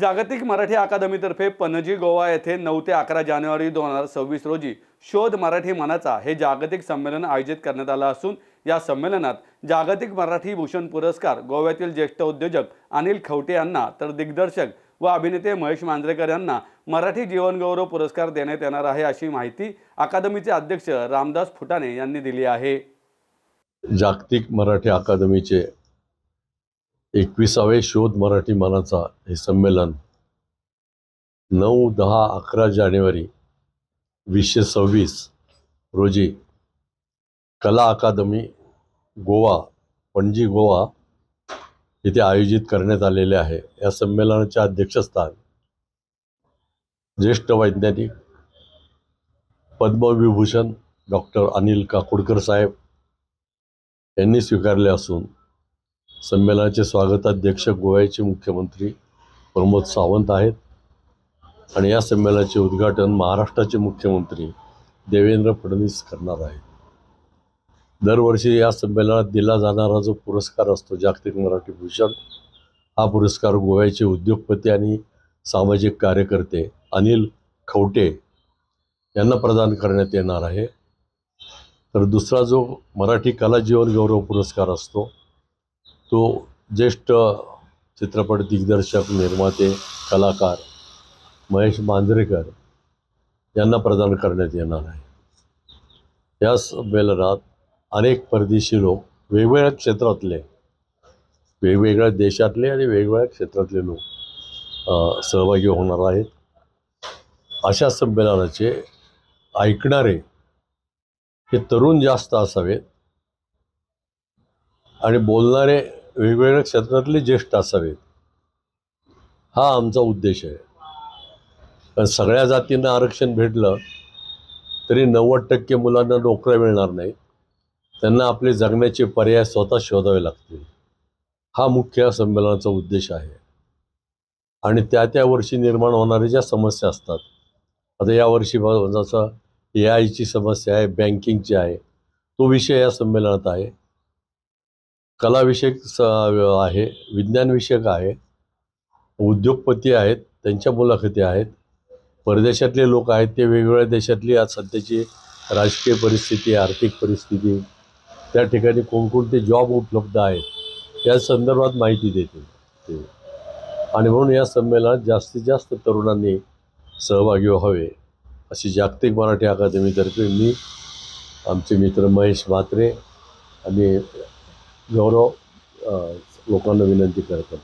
जागतिक मराठी अकादमीतर्फे पणजी गोवा येथे नऊ ते अकरा जानेवारी दोन हजार सव्वीस रोजी शोध मराठी मनाचा हे जागतिक संमेलन आयोजित करण्यात आलं असून या संमेलनात जागतिक मराठी भूषण पुरस्कार गोव्यातील ज्येष्ठ उद्योजक अनिल खवटे यांना तर दिग्दर्शक व अभिनेते महेश मांजरेकर यांना मराठी जीवनगौरव पुरस्कार देण्यात येणार आहे अशी माहिती अकादमीचे अध्यक्ष रामदास फुटाणे यांनी दिली आहे. जागतिक मराठी अकादमीचे एकविसावे शोध मराठी मानाचा हे संमेलन नऊ दहा अकरा जानेवारी वीसशे सव्वीस रोजी कला अकादमी गोवा पणजी गोवा इथे आयोजित करण्यात आलेले आहे. या संमेलनाचे अध्यक्षस्थान ज्येष्ठ वैज्ञानिक पद्मविभूषण डॉक्टर अनिल काकुडकर साहेब यांनी स्वीकारले असून संमेलनाचे स्वागताध्यक्ष गोव्याचे मुख्यमंत्री प्रमोद सावंत आहेत. आणि या संमेलनाचे उद्घाटन महाराष्ट्राचे मुख्यमंत्री देवेंद्र फडणवीस करणार आहेत. दरवर्षी या संमेलनात दिला जाणारा जो पुरस्कार असतो जागतिक मराठी भूषण हा पुरस्कार गोव्याचे उद्योगपती आणि सामाजिक कार्यकर्ते अनिल खवटे यांना प्रदान करण्यात येणार आहे. तर दुसरा जो मराठी कला जीवन गौरव पुरस्कार असतो तो ज्येष्ठ चित्रपट दिग्दर्शक निर्माते कलाकार महेश मांजरेकर यांना प्रदान करण्यात येणार आहे. या संमेलनात अनेक परदेशी लोक वेगवेगळ्या क्षेत्रातले वेगवेगळ्या देशातले आणि वेगवेगळ्या क्षेत्रातले लोक सहभागी होणार आहेत. अशा संमेलनाचे ऐकणारे हे तरुण जास्त असावेत आणि बोलणारे वेगवेगळ्या क्षेत्रातले ज्येष्ठ असावेत. हा आमचा उद्देश आहे. कारण सगळ्या जातींना आरक्षण भेटलं तरी नव्वद टक्के मुलांना नोकऱ्या मिळणार नाही त्यांना आपले जगण्याचे पर्याय स्वतः शोधावे लागतील. हा मुख्य या संमेलनाचा उद्देश आहे. आणि त्या त्या वर्षी निर्माण होणाऱ्या ज्या समस्या असतात आता यावर्षी वर्षी जसं ए आयची समस्या आहे बँकिंगची आहे तो विषय या संमेलनात आहे. कलाविषयक स आहे विज्ञानविषयक आहे उद्योगपती आहेत त्यांच्या मुलाखती आहेत परदेशातले लोक आहेत ते वेगवेगळ्या देशातली आज सध्याची राजकीय परिस्थिती आर्थिक परिस्थिती त्या ठिकाणी कोणकोणते जॉब उपलब्ध आहेत या संदर्भात माहिती देतील ते. आणि म्हणून या संमेलनात जास्तीत जास्त तरुणांनी सहभागी व्हावे अशी जागतिक मराठी अकादमीतर्फे मी आमचे मित्र महेश म्हात्रे आणि गौरव लोकांना विनंती करतो.